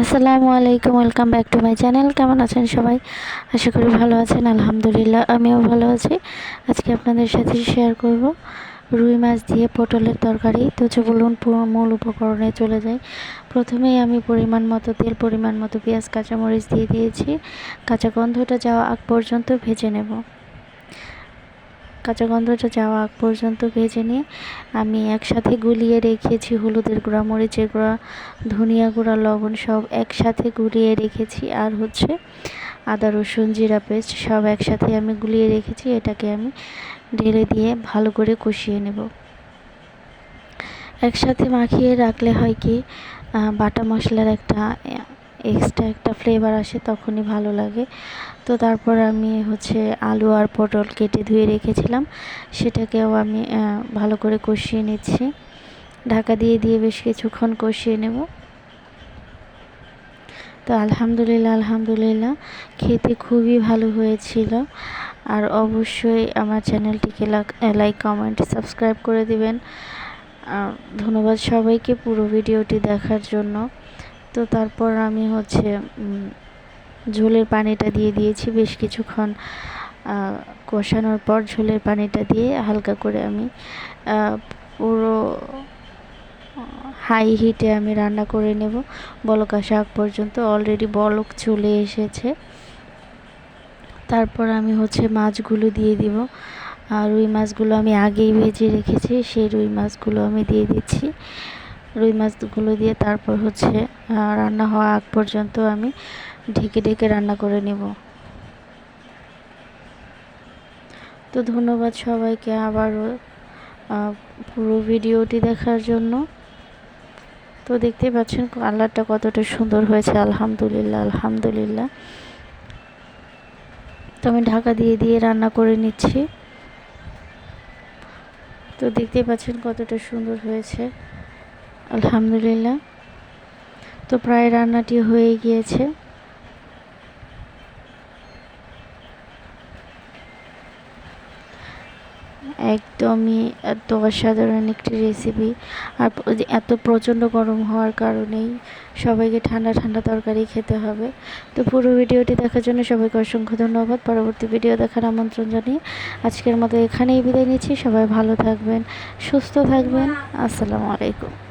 আসসালামু আলাইকুম, welcome back to my channel. কেমন আছেন সবাই? আশা করি ভালো আছেন, আলহামদুলিল্লাহ, আমিও ভালো আছি। আজকে আপনাদের সাথে শেয়ার করব রুই মাছ দিয়ে পটলের তরকারি। তো চলুন মূল উপকরণে চলে যাই। প্রথমেই আমি পরিমাণ মতো তেল, পরিমাণ মতো পেঁয়াজ, কাঁচামরিচ দিয়ে দিয়েছি। কাঁচা গন্ধটা যাওয়া আগ পর্যন্ত ভেজে নেব। কাঁচা গন্ধটা যাওয়া আগ পর্যন্ত ভেজে নিয়ে আমি একসাথে গুলিয়ে রেখেছি হলুদের গুঁড়া, মরিচের গুঁড়া, ধনিয়া গুঁড়া, লবণ সব একসাথে গুলিয়ে রেখেছি। আর হচ্ছে আদা, রসুন, জিরা পেস্ট সব একসাথে আমি গুলিয়ে রেখেছি। এটাকে আমি ঢেলে দিয়ে ভালো করে কষিয়ে নেব। একসাথে মাখিয়ে রাখলে হয় কি বাটা মশলার একটা এক্সট্রা একটা ফ্লেভার আসে তখনই ভালো লাগে। তো তারপর আমি হচ্ছে আলু আর পটল কেটে ধুয়ে রেখেছিলাম। সেটাকেও আমি ভালো করে কষিয়ে নিচ্ছি। ঢাকা দিয়ে দিয়ে বেশ কিছুক্ষণ কষিয়ে নেব। তো আলহামদুলিল্লাহ আলহামদুলিল্লাহ, খেতে খুবই ভালো হয়েছিল। আর অবশ্যই আমার চ্যানেলটিকে লাইক কমেন্ট সাবস্ক্রাইব করে দিবেন। ধন্যবাদ সবাইকে পুরো ভিডিওটি দেখার জন্য। তো তারপর আমি হচ্ছে ঝোলের পানিটা দিয়ে দিয়েছি বেশ কিছুক্ষণ। কষানোর পর ঝোলের পানিটা দিয়ে হালকা করে আমি পুরো, হাই হিটে আমি রান্না করে নেব। বলক আগ পর্যন্ত অলরেডি বলক চলে এসেছে। তারপর আমি হচ্ছে মাছগুলো দিয়ে দিব। আর রুই মাছগুলো আমি আগেই ভেজে রেখেছি, সেই রুই মাছগুলো আমি দিয়ে দিচ্ছি। রুই মাছগুলো দিয়ে তারপর হচ্ছে রান্না হওয়া আগ পর্যন্ত আমি ঢেকে ঢেকে রান্না করে নেব। তো ধন্যবাদ সবাইকে আবারও পুরো ভিডিওটি দেখার জন্য। তো দেখতেই পাচ্ছেন কালারটা কতটা সুন্দর হয়েছে, আলহামদুলিল্লাহ আলহামদুলিল্লাহ। তো আমি ঢাকা দিয়ে দিয়ে রান্না করে নিচ্ছি। তো দেখতেই পাচ্ছেন কতটা সুন্দর হয়েছে। আলহামদুলিল্লাহ। তো প্রায় রান্নাটি হয়ে গিয়েছে। একদমই এত অসাধারণ একটি রেসিপি আর এত প্রচণ্ড গরম হওয়ার কারণেই সবাইকে ঠান্ডা ঠান্ডা তরকারি খেতে হবে। তো পুরো ভিডিওটি দেখার জন্য সবাইকে অসংখ্য ধন্যবাদ। পরবর্তী ভিডিও দেখার আমন্ত্রণ জানিয়ে আজকের মতো এখানেই বিদায় নিচ্ছি। সবাই ভালো থাকবেন, সুস্থ থাকবেন। আসসালামু আলাইকুম।